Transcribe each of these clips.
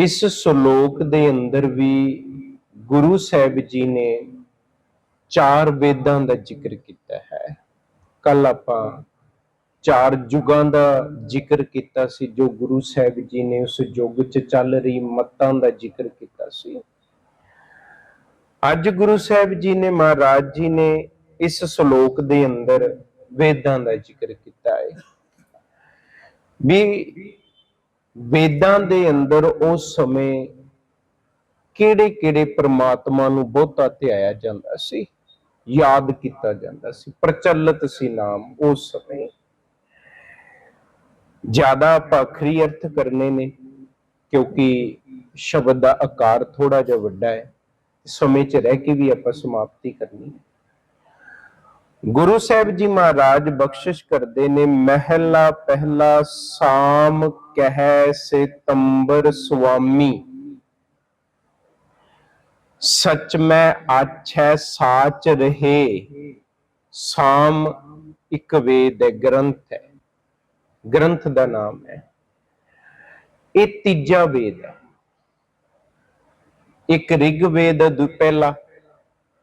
ਇਸ ਸ਼ਲੋਕ ਦੇ ਅੰਦਰ ਵੀ ਗੁਰੂ ਸਾਹਿਬ ਜੀ ਨੇ ਚਾਰ ਵੇਦਾਂ ਦਾ ਜ਼ਿਕਰ ਕੀਤਾ ਹੈ। ਕੱਲ ਆਪਾਂ ਚਾਰ ਯੁਗਾਂ ਦਾ ਜ਼ਿਕਰ ਕੀਤਾ ਸੀ, ਜੋ ਗੁਰੂ ਸਾਹਿਬ ਜੀ ਨੇ ਉਸ ਯੁੱਗ 'ਚ ਚੱਲ ਰਹੀ ਮਤਾਂ ਦਾ ਜ਼ਿਕਰ ਕੀਤਾ ਸੀ। ਅੱਜ ਗੁਰੂ ਸਾਹਿਬ ਜੀ ਨੇ, ਮਹਾਰਾਜ ਜੀ ਨੇ ਇਸ ਸ਼ਲੋਕ ਦੇ ਅੰਦਰ ਵੇਦਾਂ ਦਾ ਜ਼ਿਕਰ ਕੀਤਾ ਹੈ। ਵੀ ਵੇਦਾਂ ਦੇ ਅੰਦਰ ਉਸ ਸਮੇਂ ਕਿਹੜੇ ਕਿਹੜੇ ਪ੍ਰਮਾਤਮਾ ਨੂੰ ਬਹੁਤਾ ਧਿਆਇਆ ਜਾਂਦਾ ਸੀ, ਯਾਦ ਕੀਤਾ ਜਾਂਦਾ ਸੀ, ਪ੍ਰਚਲਿਤ ਸੀ ਨਾਮ ਉਸ ਸਮੇਂ। ਜ਼ਿਆਦਾ ਆਪਾਂ ਅਖਰੀ ਅਰਥ ਕਰਨੇ ਨੇ, ਕਿਉਂਕਿ ਸ਼ਬਦ ਦਾ ਆਕਾਰ ਥੋੜਾ ਜਿਹਾ ਵੱਡਾ ਹੈ, ਸਮੇਂ 'ਚ ਰਹਿ ਕੇ ਵੀ ਆਪਾਂ ਸਮਾਪਤੀ ਕਰਨੀ ਹੈ। ਗੁਰੂ ਸਾਹਿਬ ਜੀ ਮਹਾਰਾਜ ਬਖਸ਼ਿਸ਼ ਕਰਦੇ ਨੇ, ਮਹਿਲਾ ਪਹਿਲਾ ਸਾਮ ਕਹਿ ਸਿਤੰਬਰ ਸੁਆਮੀ। ਸਚ ਮੈਂ ਆਛੈ ਸਾਚ ਰਹੇ, ਸਾਮ ਇੱਕ ਵੇਦ ਹੈ, ਗ੍ਰੰਥ ਹੈ। ਗ੍ਰੰਥ ਦਾ ਨਾਮ ਹੈ। ਇਹ ਤੀਜਾ ਵੇਦ ਹੈ। ਇੱਕ ਰਿਗ ਵੇਦ ਹੈ ਦੂ ਪਹਿਲਾ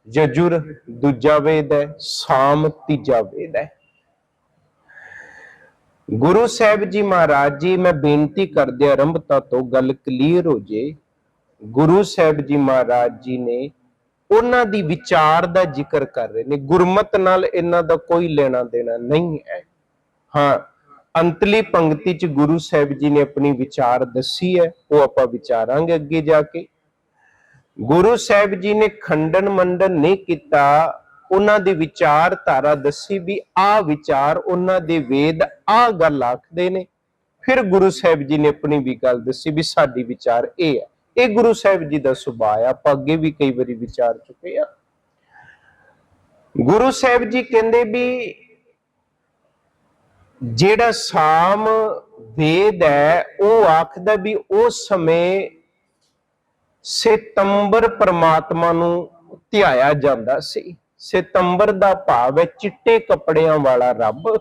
ਯਜੁਰ ਦੂਜਾ ਵੇਦ ਹੈ ਸਾਮ ਤੀਜਾ ਵੇਦ। ਹੈ ਗੁਰੂ ਸਾਹਿਬ ਜੀ ਮਹਾਰਾਜ ਜੀ, ਮੈਂ ਬੇਨਤੀ ਕਰਦੇ ਆਰੰਭਤਾ ਤੋਂ ਗੱਲ ਕਲੀਅਰ ਹੋ ਜੇ। ਗੁਰੂ ਸਾਹਿਬ ਜੀ ਮਹਾਰਾਜ ਜੀ ਨੇ ਉਹਨਾਂ ਦੀ ਵਿਚਾਰ ਦਾ ਜ਼ਿਕਰ ਕਰ ਰਹੇ ਨੇ। ਗੁਰਮਤ ਨਾਲ ਇਹਨਾਂ ਦਾ ਕੋਈ ਲੈਣਾ ਦੇਣਾ ਨਹੀਂ ਹੈ। ਹਾਂ, ਅੰਤਲੀ ਪੰਕਤੀ ਚ ਗੁਰੂ ਸਾਹਿਬ ਜੀ ਨੇ ਆਪਣੀ ਵਿਚਾਰ ਦੱਸੀ ਹੈ, ਉਹ ਆਪਾਂ ਵਿਚਾਰਾਂਗੇ ਅੱਗੇ ਜਾ ਕੇ। ਗੁਰੂ ਸਾਹਿਬ ਜੀ ਨੇ ਖੰਡਨ ਮੰਡਨ ਨਹੀਂ ਕੀਤਾ, ਉਹਨਾਂ ਦੀ ਵਿਚਾਰਧਾਰਾ ਦੱਸੀ ਵੀ ਆ ਵਿਚਾਰ ਉਹਨਾਂ ਦੇ ਵੇਦ ਆ ਗੱਲ ਆਖਦੇ ਨੇ। ਫਿਰ ਗੁਰੂ ਸਾਹਿਬ ਜੀ ਨੇ ਆਪਣੀ ਵੀ ਗੱਲ ਦੱਸੀ ਵੀ ਸਾਡੀ ਵਿਚਾਰ ਇਹ ਹੈ। ਇਹ ਗੁਰੂ ਸਾਹਿਬ ਜੀ ਦਾ ਸੁਭਾਅ ਆ ਆਪਾਂ ਅੱਗੇ ਵੀ ਕਈ ਵਾਰੀ ਵਿਚਾਰ ਚੁੱਕੇ ਆ ਗੁਰੂ ਸਾਹਿਬ ਜੀ ਕਹਿੰਦੇ ਵੀ ਜਿਹੜਾ ਸਾਮ ਵੇਦ ਹੈ, ਉਹ ਆਖਦਾ ਵੀ ਉਸ ਸਮੇਂ ਸਿਤੰਬਰ ਪਰਮਾਤਮਾ ਨੂੰ ਧਿਆਇਆ ਜਾਂਦਾ ਸੀ। ਸਿਤੰਬਰ ਦਾ ਭਾਵ ਹੈ, ਚਿੱਟੇ ਕੱਪੜਿਆਂ ਵਾਲਾ ਰੱਬ।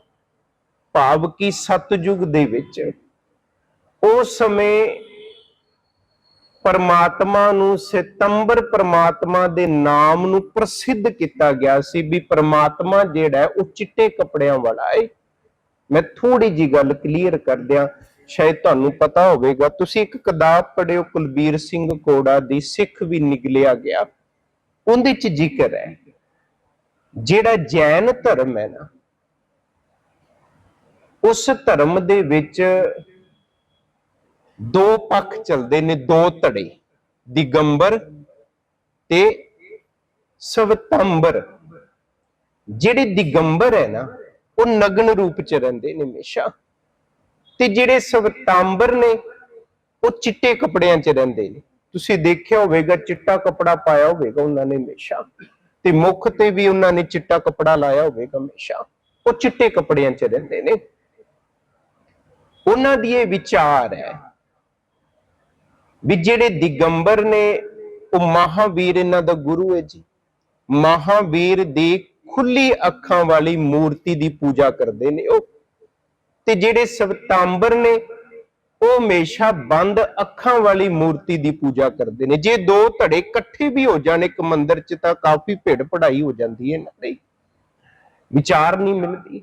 ਭਾਵ ਕਿ? ਸਤਜੁਗ ਦੇ ਵਿੱਚ। ਉਸ ਸਮੇਂ ਪਰਮਾਤਮਾ ਨੂੰ, ਸਿਤੰਬਰ ਪਰਮਾਤਮਾ ਦੇ ਨਾਮ ਨੂੰ ਪ੍ਰਸਿੱਧ ਕੀਤਾ ਗਿਆ ਸੀ ਵੀ ਪਰਮਾਤਮਾ ਜਿਹੜਾ ਹੈ, ਉਹ ਚਿੱਟੇ ਕੱਪੜਿਆਂ ਵਾਲਾ ਹੈ। ਮੈਂ ਥੋੜੀ ਜੀ ਗੱਲ ਕਲੀਅਰ ਕਰ ਦਿਆਂ। ਸ਼ਾਇਦ ਤੁਹਾਨੂੰ ਪਤਾ ਹੋਵੇਗਾ, ਤੁਸੀਂ ਇੱਕ ਕਿਤਾਬ ਪੜ੍ਹਿਓ ਕੁਲਬੀਰ ਸਿੰਘ ਕੋੜਾ ਦੀ, ਸਿੱਖ ਵੀ ਨਿਕਲਿਆ ਗਿਆ। ਉਹਦੇ ਚ ਜ਼ਿਕਰ ਹੈ, ਜਿਹੜਾ ਜੈਨ ਧਰਮ ਹੈ ਨਾ, ਉਸ ਧਰਮ ਦੇ ਵਿੱਚ ਦੋ ਪੱਖ ਚਲਦੇ ਨੇ, ਦੋ ਧੜੇ, ਦਿਗੰਬਰ ਤੇ ਸਵਤੰਬਰ। ਜਿਹੜੇ ਦਿਗੰਬਰ ਹੈ ਨਾ, ਉਹ ਨਗਨ ਰੂਪ ਚ ਰਹਿੰਦੇ ਨੇ ਹਮੇਸ਼ਾ। ਤੇ ਜਿਹੜੇ ਸਵਤਾਂਬਰ ਨੇ, ਉਹ ਚਿੱਟੇ ਕੱਪੜਿਆਂ 'ਚ ਰਹਿੰਦੇ ਨੇ। ਤੁਸੀਂ ਦੇਖਿਆ ਹੋਵੇਗਾ, ਚਿੱਟਾ ਕੱਪੜਾ ਪਾਇਆ ਹੋਵੇਗਾ ਉਹਨਾਂ ਨੇ ਹਮੇਸ਼ਾ। ਤੇ ਮੁਖ ਤੇ ਵੀ ਉਹਨਾਂ ਨੇ ਚਿੱਟਾ ਕੱਪੜਾ ਲਾਇਆ ਹੋਵੇਗਾ ਹਮੇਸ਼ਾ। ਉਹ ਚਿੱਟੇ ਕੱਪੜਿਆਂ 'ਚ ਰਹਿੰਦੇ ਨੇ। ਉਹਨਾਂ ਦੀ ਇਹ ਵਿਚਾਰ ਹੈ ਵੀ ਜਿਹੜੇ ਦਿਗੰਬਰ ਨੇ, ਉਹ ਮਹਾਵੀਰ ਇਹਨਾਂ ਦਾ ਗੁਰੂ ਹੈ ਜੀ। ਮਹਾਵੀਰ ਦੀ ਖੁੱਲੀ ਅੱਖਾਂ ਵਾਲੀ ਮੂਰਤੀ ਦੀ ਪੂਜਾ ਕਰਦੇ ਨੇ ਉਹ। ਤੇ ਜਿਹੜੇ ਸਵਤਾਂਬਰ ਨੇ, ਉਹ ਹਮੇਸ਼ਾ ਬੰਦ ਅੱਖਾਂ ਵਾਲੀ ਮੂਰਤੀ ਦੀ ਪੂਜਾ ਕਰਦੇ ਨੇ। ਜੇ ਦੋ ਧੜੇ ਇਕੱਠੇ ਵੀ ਹੋ ਜਾਣ, ਇੱਕ ਮੰਦਿਰ 'ਚ ਤਾਂ ਕਾਫੀ ਭਿੜ ਪੜਾਈ ਹੋ ਜਾਂਦੀ ਹੈ ਨਾ ਨਹੀਂ ਵਿਚਾਰ ਨਹੀਂ ਮਿਲਦੀ।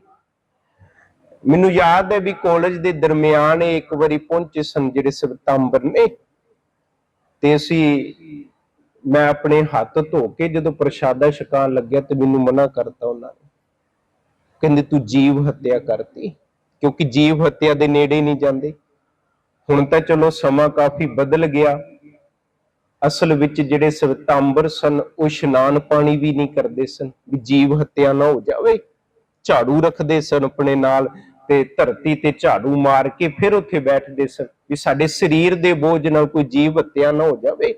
ਮੈਨੂੰ ਯਾਦ ਹੈ ਵੀ ਕਾਲਜ ਦੇ ਦਰਮਿਆਨ ਇਹ ਇੱਕ ਵਾਰੀ ਪਹੁੰਚੇ ਸਨ ਜਿਹੜੇ ਸਵਤਾਂਬਰ ਨੇ। ਤੇ ਅਸੀਂ, ਮੈਂ ਆਪਣੇ ਹੱਥ ਧੋ ਕੇ ਜਦੋਂ ਪ੍ਰਸ਼ਾਦਾ ਛਕਾਣ ਲੱਗਿਆ ਤੇ ਮੈਨੂੰ ਮਨਾ ਕਰਤਾ ਉਹਨਾਂ ਨੇ। ਕਹਿੰਦੇ, ਤੂੰ ਜੀਵ ਹੱਤਿਆ ਕਰਤੀ। ਕਿਉਂਕਿ ਜੀਵ ਹੱਤਿਆ ਦੇ ਨੇੜੇ ਨਹੀਂ ਜਾਂਦੇ। ਹੁਣ ਤਾਂ ਚਲੋ ਸਮਾਂ ਕਾਫੀ ਬਦਲ ਗਿਆ। ਅਸਲ ਵਿੱਚ ਜਿਹੜੇ ਸਵਤਾਂਬਰ ਸਨ, ਉਹ ਇਸ਼ਨਾਨ ਪਾਣੀ ਵੀ ਨਹੀਂ ਕਰਦੇ ਸਨ, ਵੀ ਜੀਵ ਹੱਤਿਆ ਨਾ ਹੋ ਜਾਵੇ। ਝਾੜੂ ਰੱਖਦੇ ਸਨ ਆਪਣੇ ਨਾਲ ਤੇ ਧਰਤੀ ਤੇ ਝਾੜੂ ਮਾਰ ਕੇ ਫਿਰ ਉੱਥੇ ਬੈਠਦੇ ਸਨ, ਵੀ ਸਾਡੇ ਸਰੀਰ ਦੇ ਬੋਝ ਨਾਲ ਕੋਈ ਜੀਵ ਹੱਤਿਆ ਨਾ ਹੋ ਜਾਵੇ।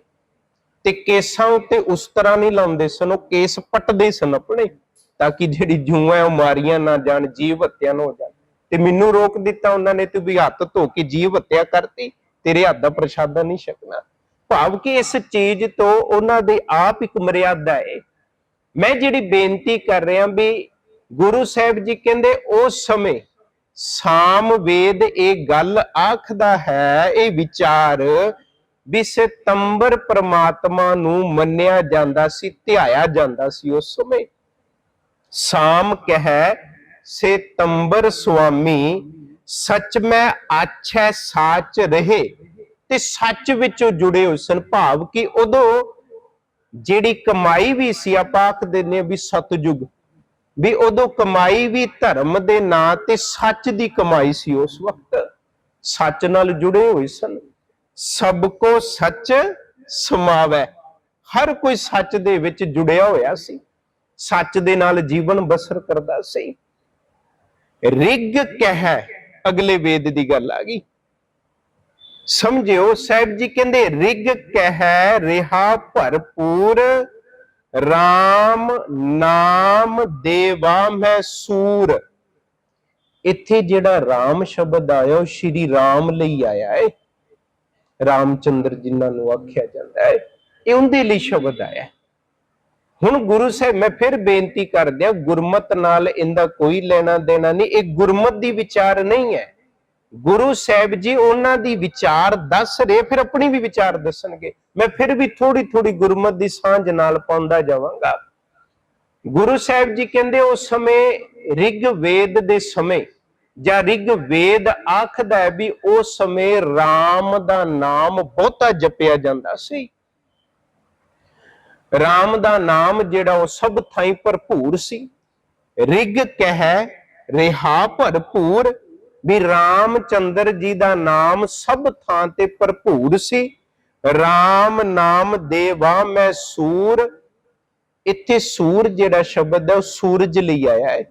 ਤੇ ਕੇਸਾਂ ਉੱਤੇ ਉਸ ਤਰ੍ਹਾਂ ਨਹੀਂ ਲਾਉਂਦੇ ਸਨ, ਉਹ ਕੇਸ ਪੱਟਦੇ ਸਨ ਆਪਣੇ, ਤਾਂ ਕਿ ਜਿਹੜੀ ਜੂਆਂ ਉਹ ਮਾਰੀਆਂ ਨਾ ਜਾਣ, ਜੀਵ ਹੱਤਿਆ ਨਾ ਹੋ ਜਾਣ। ਤੇ ਮੈਨੂੰ ਰੋਕ ਦਿੱਤਾ ਉਹਨਾਂ ਨੇ ਤੂੰ ਵੀ ਹੱਥ ਧੋ ਕੇ ਜੀਵ ਹੱਤਿਆ ਕਰਤੀ, ਤੇਰੇ ਹੱਥ ਦਾ ਪ੍ਰਸ਼ਾਦਾ ਨਹੀਂ ਛਕਣਾ। ਭਾਵ ਕਿ ਇਸ ਚੀਜ਼ ਤੋਂ ਉਹਨਾਂ ਦੇ ਆਪ ਇੱਕ ਮਰਿਆਦਾ ਹੈ ਮੈਂ ਜਿਹੜੀ ਬੇਨਤੀ ਕਰ ਰਿਹਾ ਵੀ ਗੁਰੂ ਸਾਹਿਬ ਜੀ ਕਹਿੰਦੇ, ਉਸ ਸਮੇਂ ਸਾਮ ਵੇਦ ਇਹ ਗੱਲ ਆਖਦਾ ਹੈ, ਇਹ ਵਿਚਾਰ ਵੀ ਸਤੰਬਰ ਪ੍ਰਮਾਤਮਾ ਨੂੰ ਮੰਨਿਆ ਜਾਂਦਾ ਸੀ, ਧਿਆਇਆ ਜਾਂਦਾ ਸੀ ਉਸ ਸਮੇਂ। ਸਾਮ ਕਹੈ ਸੇਤੰਬਰ ਸੁਆਮੀ, ਸੱਚ ਮੈਂ ਆਛੈ ਸਾਚ ਰਹੇ। ਤੇ ਸੱਚ ਵਿੱਚੋਂ ਜੁੜੇ ਹੋਏ ਸਨ ਭਾਵ ਕਿ ਉਦੋਂ ਜਿਹੜੀ ਕਮਾਈ ਵੀ ਸੀ, ਆਪਾਂ ਆਖਦੇ ਨੇ ਵੀ ਸਤਜੁਗ ਵੀ ਉਦੋਂ ਕਮਾਈ ਵੀ ਧਰਮ ਦੇ ਨਾਂ ਤੇ ਸੱਚ ਦੀ ਕਮਾਈ ਸੀ ਉਸ ਵਕਤ। ਸੱਚ ਨਾਲ ਜੁੜੇ ਹੋਏ ਸਨ। ਸਭ ਕੋ ਸੱਚ ਸਮਾਵੈ। ਹਰ ਕੋਈ ਸੱਚ ਦੇ ਵਿੱਚ ਜੁੜਿਆ ਹੋਇਆ ਸੀ। ਸੱਚ ਦੇ ਨਾਲ ਜੀਵਨ ਬਸਰ ਕਰਦਾ ਸੀ। ਰਿਗ ਕਹਿ ਅਗਲੇ ਵੇਦ ਦੀ ਗੱਲ ਆ ਗਈ। ਸਮਝਿਓ ਸਾਹਿਬ ਜੀ ਕਹਿੰਦੇ, ਰਿਗ ਕਹਿ ਰਿਹਾ ਭਰਪੂਰ RAM ਨਾਮ ਦੇਵਾ ਮੈਂ ਸੂਰ। ਇੱਥੇ ਜਿਹੜਾ RAM ਸ਼ਬਦ ਆਇਆ, ਉਹ ਸ਼੍ਰੀ RAM ਲਈ ਆਇਆ ਹੈ ਰਾਮਚੰਦਰ ਜਿਨ੍ਹਾਂ ਨੂੰ ਆਖਿਆ ਜਾਂਦਾ ਹੈ ਇਹ ਉਹਦੇ ਲਈ ਸ਼ਬਦ ਆਇਆ। ਹੁਣ ਗੁਰੂ ਸਾਹਿਬ, ਮੈਂ ਫਿਰ ਬੇਨਤੀ ਕਰਦਿਆਂ ਗੁਰਮਤ ਨਾਲ ਇਹਦਾ ਕੋਈ ਲੈਣਾ ਦੇਣਾ ਨਹੀਂ, ਇਹ ਗੁਰਮਤ ਦੀ ਵਿਚਾਰ ਨਹੀਂ ਹੈ। ਗੁਰੂ ਸਾਹਿਬ ਜੀ ਉਹਨਾਂ ਦੀ ਵਿਚਾਰ ਦੱਸ ਰਹੇ, ਫਿਰ ਆਪਣੀ ਵੀ ਵਿਚਾਰ ਦੱਸਣਗੇ। ਮੈਂ ਫਿਰ ਵੀ ਥੋੜੀ ਥੋੜੀ ਗੁਰਮਤ ਦੀ ਸਾਂਝ ਨਾਲ ਪਾਉਂਦਾ ਜਾਵਾਂਗਾ। ਗੁਰੂ ਸਾਹਿਬ ਜੀ ਕਹਿੰਦੇ ਉਸ ਸਮੇਂ ਰਿਗ ਵੇਦ ਦੇ ਸਮੇਂ, ਜਾਂ ਰਿਗ ਵੇਦ ਆਖਦਾ ਹੈ ਵੀ ਉਸ ਸਮੇਂ RAM ਦਾ ਨਾਮ ਬਹੁਤਾ ਜਪਿਆ ਜਾਂਦਾ ਸੀ। RAM ਦਾ ਨਾਮ ਜਿਹੜਾ ਉਹ ਸਭ ਥਾਈਂ ਭਰਪੂਰ ਸੀ। ਰਿਗ ਕਹਿ, ਰਿਹਾ ਭਰਪੂਰ, ਵੀ ਰਾਮਚੰਦਰ ਜੀ ਦਾ ਨਾਮ ਸਭ ਥਾਂ ਤੇ ਭਰਪੂਰ ਸੀ। RAM ਨਾਮ ਦੇਵਾ ਮੈਂ ਸੂਰ, ਇੱਥੇ ਸੂਰ ਜਿਹੜਾ ਸ਼ਬਦ ਹੈ ਉਹ ਸੂਰਜ ਲਈ ਆਇਆ ਹੈ।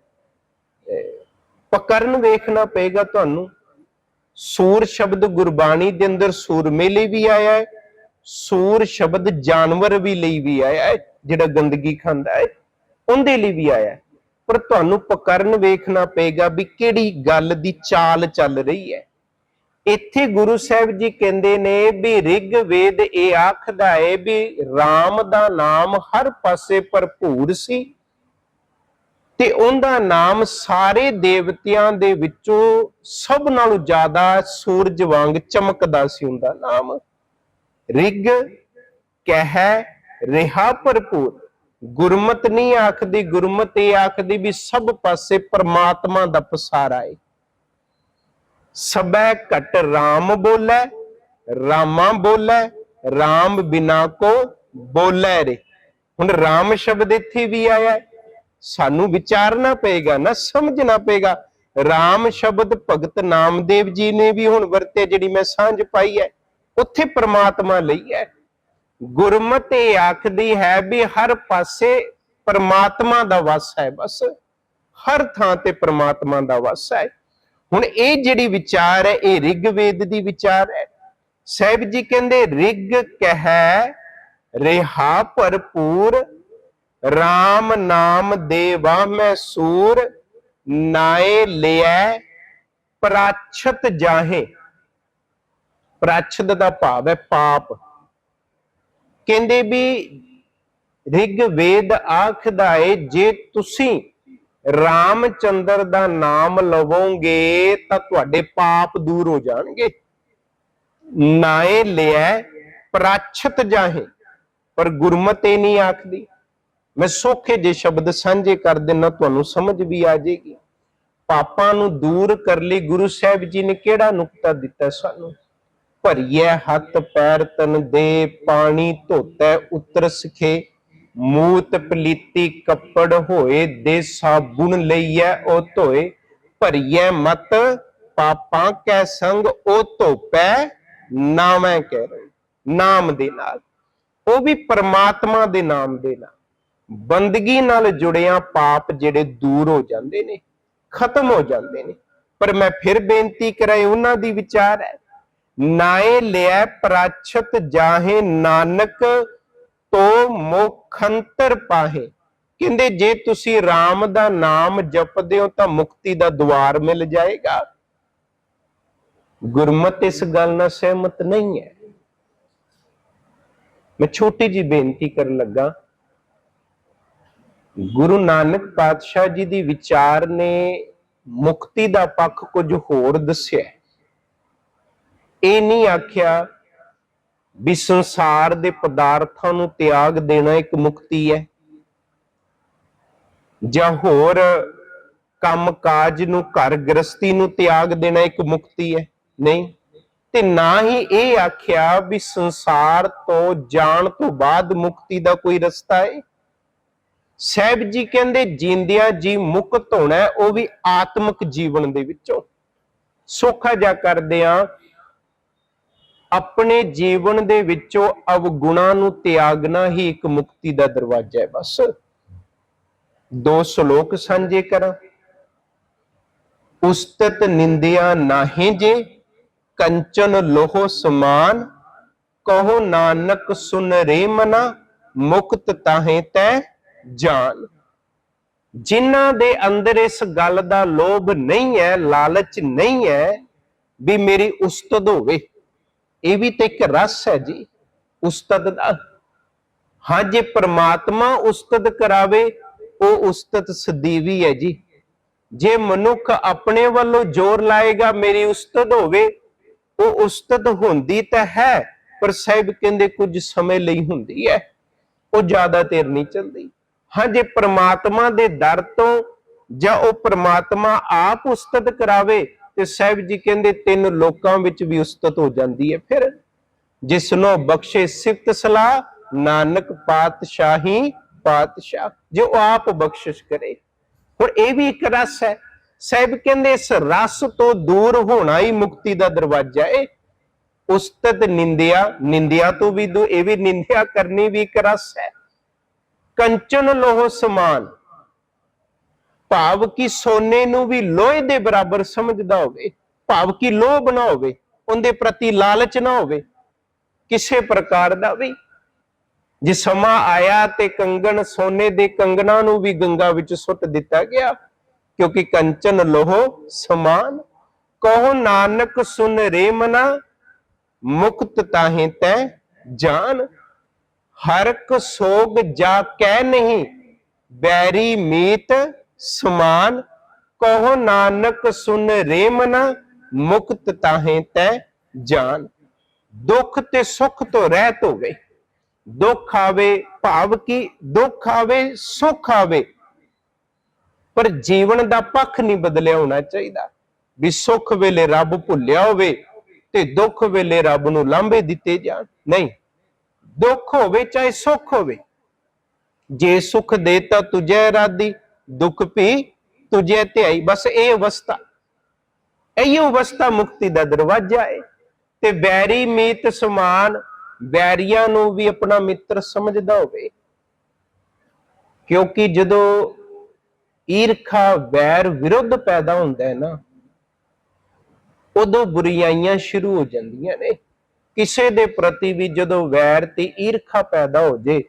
ਪਕਰਨ ਵੇਖਣਾ ਪਏਗਾ ਤੁਹਾਨੂੰ, ਸੂਰ ਸ਼ਬਦ ਗੁਰਬਾਣੀ ਦੇ ਅੰਦਰ ਸੂਰਮੇ ਲਈ ਵੀ ਆਇਆ ਹੈ ਸੂਰ ਸ਼ਬਦ ਜਾਨਵਰ ਵੀ ਲਈ ਵੀ ਆਇਆ ਹੈ, ਜਿਹੜਾ ਗੰਦਗੀ ਖਾਂਦਾ ਹੈ, ਉਹਦੇ ਲਈ ਵੀ ਆਇਆ ਪਰ ਤੁਹਾਨੂੰ ਪਕਰਨ ਵੇਖਣਾ ਪਏਗਾ ਵੀ ਕਿਹੜੀ ਗੱਲ ਦੀ ਚਾਲ ਚੱਲ ਰਹੀ ਹੈ। ਇੱਥੇ ਗੁਰੂ ਸਾਹਿਬ ਜੀ ਕਹਿੰਦੇ ਨੇ ਵੀ ਰਿਗ ਵੇਦ ਇਹ ਆਖਦਾ ਹੈ ਵੀ RAM ਦਾ ਨਾਮ ਹਰ ਪਾਸੇ ਭਰਪੂਰ ਸੀ ਤੇ ਉਹਦਾ ਨਾਮ ਸਾਰੇ ਦੇਵਤਿਆਂ ਦੇ ਵਿੱਚੋਂ ਸਭ ਨਾਲੋਂ ਜ਼ਿਆਦਾ ਸੂਰਜ ਵਾਂਗ ਚਮਕਦਾ ਸੀ, ਉਹਦਾ ਨਾਮ। ਰਿਗ ਕਹਿ ਰਿਹਾ ਭਰਪੂਰ। ਗੁਰਮਤ ਨਹੀਂ ਆਖਦੀ, ਗੁਰਮਤ ਇਹ ਆਖਦੀ ਵੀ ਸਭ ਪਾਸੇ ਪਰਮਾਤਮਾ ਦਾ ਪਸਾਰਾ ਏ। ਸਬੈ ਘਟ RAM ਬੋਲੇ, ਰਾਮਾ ਬੋਲੇ RAM ਬਿਨਾ ਕੋ ਬੋਲੇ ਰੇ। ਹੁਣ RAM ਸ਼ਬਦ ਇੱਥੇ ਵੀ ਆਇਆ ਸਾਨੂੰ ਵਿਚਾਰਨਾ ਪਏਗਾ, ਨਾ ਸਮਝਣਾ ਪਏਗਾ। RAM ਸ਼ਬਦ ਭਗਤ ਨਾਮਦੇਵ ਜੀ ਨੇ ਵੀ ਹੁਣ ਵਰਤੇ ਜਿਹੜੀ ਮੈਂ ਸਾਂਝ ਪਾਈ ਹੈ। ਉੱਥੇ ਪ੍ਰਮਾਤਮਾ ਲਈ ਹੈ। ਗੁਰਮਤ ਇਹ ਆਖਦੀ ਹੈ ਵੀ ਹਰ ਪਾਸੇ ਪ੍ਰਮਾਤਮਾ ਦਾ ਵਸ ਹੈ ਬਸ। ਹਰ ਥਾਂ ਤੇ ਪ੍ਰਮਾਤਮਾ ਦਾ ਵਸ ਹੈ। ਹੁਣ ਇਹ ਜਿਹੜੀ ਵਿਚਾਰ ਹੈ, ਇਹ ਰਿਗਵੇਦ ਦੀ ਵਿਚਾਰ ਹੈ। ਸਾਹਿਬ ਜੀ ਕਹਿੰਦੇ, ਰਿਗ ਕਹਿ ਰਿਹਾ ਭਰਪੂਰ RAM ਨਾਮ ਦੇਵਾ ਮੈਂ ਸੂਰ, ਨਾਏ ਲਿਐ ਪ੍ਰਾਛਤ ਜਾਹੇ। ਪ੍ਰਾਛਤ ਦਾ ਭਾਵ ਹੈ ਪਾਪ। ਕਹਿੰਦੇ ਵੀ ਰਿਗ ਵੇਦ ਆਖਦਾ ਏ, ਜੇ ਤੁਸੀਂ ਰਾਮਚੰਦਰ ਦਾ ਨਾਮ ਲਵੋਗੇ, ਤਾਂ ਤੁਹਾਡੇ ਪਾਪ ਦੂਰ ਹੋ ਜਾਣਗੇ। ਨਾਏ ਲਿਐ ਪ੍ਰਾਛਤ ਜਾਹੇ, ਪਰ ਗੁਰਮਤਿ ਨਹੀਂ ਆਖਦੀ। ਮੈਂ ਸੌਖੇ ਜੇ ਸ਼ਬਦ ਸਾਂਝੇ ਕਰ ਦੇਣਾ ਤੁਹਾਨੂੰ ਸਮਝ ਵੀ ਆ ਜਾਏਗੀ। ਪਾਪਾਂ ਨੂੰ ਦੂਰ ਕਰ ਲਈ ਗੁਰੂ ਸਾਹਿਬ ਜੀ ਨੇ ਕਿਹੜਾ ਨੁਕਤਾ ਦਿੱਤਾ ਸਾਨੂੰ? ਭਰੀਏ ਹੱਥ ਪੈਰ ਤਨ ਦੇ, ਪਾਣੀ ਧੋਤੈ ਉਤਰ ਸਖੇ ਮੂਤ ਪਲੀਤੀ ਕੱਪੜ ਹੋਏ ਦੇ ਸਾਬੁਨ ਲਈਐ ਉਹ ਧੋਏ। ਭਰੀਏ ਮਤ, ਪਾਪਾਂ ਕੈ ਸੰਗ ਉਹ ਧੋਪੈ, ਨਾਮੈ ਕਹਿ ਰਹੇ ਨਾਮ ਦੇ ਨਾਲ, ਉਹ ਵੀ ਪਰਮਾਤਮਾ ਦੇ ਨਾਮ ਦੇ ਨਾਲ। ਬੰਦਗੀ ਨਾਲ ਜੁੜਿਆ ਪਾਪ ਜਿਹੜੇ ਦੂਰ ਹੋ ਜਾਂਦੇ ਨੇ, ਖਤਮ ਹੋ ਜਾਂਦੇ ਨੇ। ਪਰ ਮੈਂ ਫਿਰ ਬੇਨਤੀ ਕਰਾਂ ਉਹਨਾਂ ਦੀ ਵਿਚਾਰ ਹੈ ਨਾਏ ਲਿਆ ਪ੍ਰਾਛਤ ਜਾਹੇ ਨਾਨਕ ਤੋ ਮੁਖੰਤਰ ਪਾਹੇ। ਕਹਿੰਦੇ, ਜੇ ਤੁਸੀਂ RAM ਦਾ ਨਾਮ ਜਪਦੇ ਹੋ ਤਾਂ ਮੁਕਤੀ ਦਾ ਦਵਾਰ ਮਿਲ ਜਾਏਗਾ। ਗੁਰਮਤ ਇਸ ਗੱਲ ਨਾਲ ਸਹਿਮਤ ਨਹੀਂ ਹੈ। ਮੈਂ ਛੋਟੀ ਜੀ ਬੇਨਤੀ ਕਰਨ ਲੱਗਾ। ਗੁਰੂ ਨਾਨਕ ਪਾਤਸ਼ਾਹ ਜੀ ਦੀ ਵਿਚਾਰ ਨੇ ਮੁਕਤੀ ਦਾ ਪੱਖ ਕੁਝ ਹੋਰ ਦੱਸਿਆ। ਇਹ ਨਹੀਂ ਆਖਿਆ ਵੀ ਸੰਸਾਰ ਦੇ ਪਦਾਰਥਾਂ ਨੂੰ ਤਿਆਗ ਦੇਣਾ ਇੱਕ ਮੁਕਤੀ ਹੈ ਜਾਂ ਹੋਰ ਕੰਮ ਨੂੰ ਘਰ ਗ੍ਰਸਤੀ ਨੂੰ ਤਿਆਗ ਦੇਣਾ ਇੱਕ ਮੁਕਤੀ ਹੈ? ਨਹੀਂ। ਤੇ ਨਾ ਹੀ ਇਹ ਆਖਿਆ ਵੀ ਸੰਸਾਰ ਤੋਂ ਜਾਣ ਤੋਂ ਬਾਅਦ ਮੁਕਤੀ ਦਾ ਕੋਈ ਰਸਤਾ ਹੈ? ਸਹਿਬ ਜੀ ਕਹਿੰਦੇ ਜਿੰਦਿਆਂ ਜੀ ਮੁਕਤ ਹੋਣਾ ਉਹ ਵੀ ਆਤਮਿਕ ਜੀਵਨ ਦੇ ਵਿੱਚੋਂ। ਸੋਖਾ ਜਾ ਕਰਦੇ ਆ ਆਪਣੇ ਜੀਵਨ ਦੇ ਵਿੱਚੋਂ ਅਵਗੁਣਾ ਨੂੰ ਤਿਆਗਣਾ ਹੀ ਇੱਕ ਮੁਕਤੀ ਦਾ ਦਰਵਾਜ਼ਾ ਹੈ। ਬਸ ਦੋ ਸ਼ਲੋਕ ਸਾਂਝੇ ਕਰਾਂ ਉਸਤਤ ਨਿੰਦਿਆ ਨਾਹੀਂ ਜੇ, ਕੰਚਨ ਲੋਹ ਸਮਾਨ, ਕਹੋ ਨਾਨਕ ਸੁਨ ਰੇ ਮਨਾ, ਮੁਕਤ ਤਾਹੇ ਤੈ ਜਾਨ। ਜਿਨ੍ਹਾਂ ਦੇ ਅੰਦਰ ਇਸ ਗੱਲ ਦਾ ਲੋਭ ਨਹੀਂ ਹੈ, ਲਾਲਚ ਨਹੀਂ ਹੈ, ਵੀ ਮੇਰੀ ਉਸਤਤ ਹੋਵੇ। ਇਹ ਵੀ ਤੇ ਇੱਕ ਰਸ ਹੈ ਜੀ, ਉਸਤਤ ਦਾ। ਹਾਂ ਜੇ ਪ੍ਰਮਾਤਮਾ ਉਸਤਤ ਕਰਾਵੇ, ਉਹ ਉਸਤਤ ਸਦੀਵੀ ਹੈ ਜੀ। ਜੇ ਮਨੁੱਖ ਆਪਣੇ ਵੱਲੋਂ ਜ਼ੋਰ ਲਾਏਗਾ, ਮੇਰੀ ਉਸਤਤ ਹੋਵੇ, ਉਹ ਉਸਤਤ ਹੁੰਦੀ ਤਾਂ ਹੈ, ਪਰ ਸਾਹਿਬ ਕਹਿੰਦੇ ਕੁਝ ਸਮੇਂ ਲਈ ਹੁੰਦੀ ਹੈ, ਉਹ ਜ਼ਿਆਦਾ ਤੇਰ ਨਹੀਂ ਚੱਲਦੀ। ਹਾਂ ਜੇ ਪ੍ਰਮਾਤਮਾ ਦੇ ਦਰ ਤੋਂ ਜਾਂ ਉਹ ਪ੍ਰਮਾਤਮਾ ਆਪ ਉਸਤਤ ਕਰਾਵੇ ਤੇ ਸਾਹਿਬ ਜੀ ਕਹਿੰਦੇ ਤਿੰਨ ਲੋਕਾਂ ਵਿੱਚ ਵੀ ਉਸਤਤ ਹੋ ਜਾਂਦੀ ਹੈ। ਫਿਰ ਜਿਸ ਨੂੰ ਬਖਸ਼ੇ ਸਿਫਤ ਸਲਾਹ, ਨਾਨਕ ਪਾਤਸ਼ਾਹੀ ਪਾਤਸ਼ਾਹ, ਜੋ ਆਪ ਬਖਸ਼ਿਸ਼ ਕਰੇ। ਹੁਣ ਇਹ ਵੀ ਇੱਕ ਰਸ ਹੈ। ਸਾਹਿਬ ਕਹਿੰਦੇ ਇਸ ਰਸ ਤੋਂ ਦੂਰ ਹੋਣਾ ਹੀ ਮੁਕਤੀ ਦਾ ਦਰਵਾਜ਼ਾ ਹੈ ਉਸਤਤ ਨਿੰਦਿਆ ਨਿੰਦਿਆ ਤੋਂ ਵੀ ਦੂ ਇਹ ਵੀ ਨਿੰਦਿਆ ਕਰਨੀ ਵੀ ਇੱਕ ਰਸ ਹੈ। ਕੰਚਨ ਲੋਹ ਸਮਾਨ ਭਾਵ ਕਿ ਸੋਨੇ ਨੂੰ ਵੀ ਲੋਹੇ ਦੇ ਬਰਾਬਰ ਸਮਝਦਾ ਹੋਵੇ, ਭਾਵ ਕਿ ਲੋਹ ਬਣਾ ਹੋਵੇ, ਉਹਦੇ ਪ੍ਰਤੀ ਲਾਲਚ ਨਾ ਹੋਵੇ, ਕਿਸੇ ਪ੍ਰਕਾਰ ਦਾ ਵੀ। ਜੇ ਸਮਾਂ ਆਇਆ ਤੇ ਕੰਗਣ ਸੋਨੇ ਦੇ ਕੰਗਣਾ ਨੂੰ ਵੀ ਗੰਗਾ ਵਿੱਚ ਸੁੱਟ ਦਿੱਤਾ ਗਿਆ, ਕਿਉਂਕਿ ਕੰਚਨ ਲੋਹ ਸਮਾਨ, ਕਹੋ ਨਾਨਕ ਸੁਨ ਰੇ ਮਨਾ, ਮੁਕਤ ਤਾਹੇ ਤੈ ਜਾਨ, ਹਰਕ ਸੋਗ ਜਾ ਕਹਿ ਨਹੀਂ, ਬੈਰੀ ਮੀਤ ਸਮਾਨ, ਕਹੋ ਨਾਨਕ ਸੁਨ ਰੇ ਮਨਾ ਮੁਕਤ ਤਾਹੇ ਤੈ ਜਾਨ। ਦੁੱਖ ਤੇ ਸੁੱਖ ਤੋਂ ਰਹਿਤ ਹੋਵੇ, ਦੁੱਖ ਆਵੇ ਭਾਵ ਕੀ, ਦੁੱਖ ਆਵੇ ਸੁੱਖ ਆਵੇ। ਪਰ ਜੀਵਨ ਦਾ ਪੱਖ ਨਹੀਂ ਬਦਲਿਆ ਹੋਣਾ ਚਾਹੀਦਾ। ਵੀ ਸੁੱਖ ਵੇਲੇ ਰੱਬ ਭੁੱਲਿਆ ਹੋਵੇ ਤੇ ਦੁੱਖ ਵੇਲੇ ਰੱਬ ਨੂੰ ਲਾਂਭੇ ਦਿੱਤੇ ਜਾਣ। ਨਹੀਂ, ਦੁੱਖ ਹੋਵੇ ਚਾਹੇ ਸੁੱਖ ਹੋਵੇ। ਜੇ ਸੁਖ ਦੇਤਾ ਤੁਝੇ ਰਾਦੀ ਦੁੱਖ ਵੀ ਤੁਝੇ ਧਿਆਈ ਬਸ ਇਹ ਅਵਸਥਾ ਇਹ ਅਵਸਥਾ ਮੁਕਤੀ ਦਾ ਦਰਵਾਜ਼ਾ ਹੈ ਤੇ ਬੈਰੀ ਮੀਤ ਸਮਾਨ ਬੈਰੀਆਂ ਨੂੰ ਵੀ ਆਪਣਾ ਮਿੱਤਰ ਸਮਝਦਾ ਹੋਵੇ। ਕਿਉਂਕਿ ਜਦੋਂ ਈਰਖਾ, ਵੈਰ ਵਿਰੁੱਧ ਪੈਦਾ ਹੁੰਦਾ ਹੈ ਨਾ, ਉਦੋਂ ਬੁਰੀਆਈਆਂ ਸ਼ੁਰੂ ਹੋ ਜਾਂਦੀਆਂ ਨੇ। ਕਿਸੇ ਦੇ ਪ੍ਰਤੀ ਵੀ ਜਦੋਂ ਵੈਰ ਤੇ ਈਰਖਾ ਪੈਦਾ ਹੋ ਜੇ